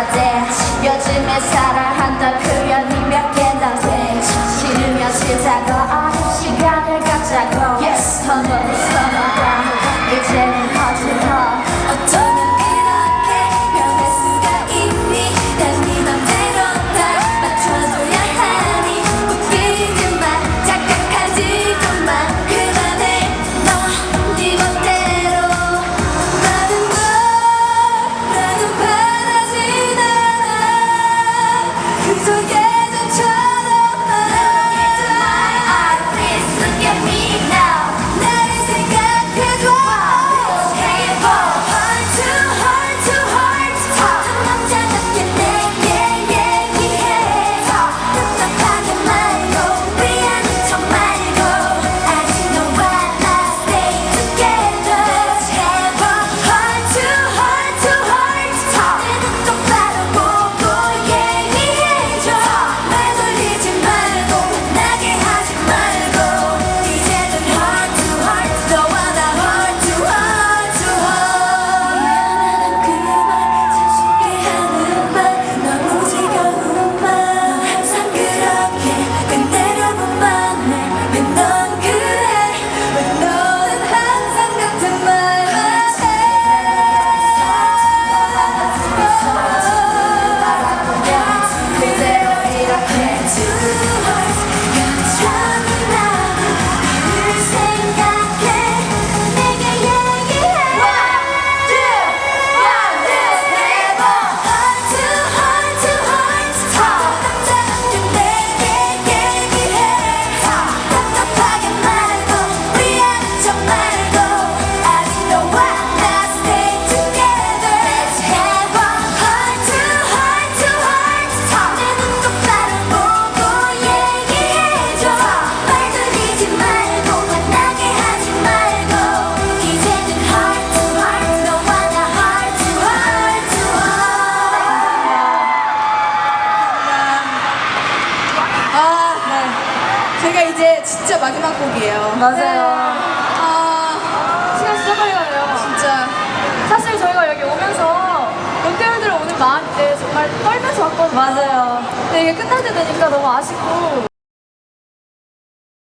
낮에 요즘에 사랑한다. 이제 진짜 마지막 곡이에요. 맞아요. 네. 아, 시간 진짜 빨리 가네요. 진짜 사실 저희가 여기 오면서 롯데월드를 오는 마음 때 네, 정말 떨면서 왔거든요. 맞아요. 근데 이게 끝날 때 되니까 너무 아쉽고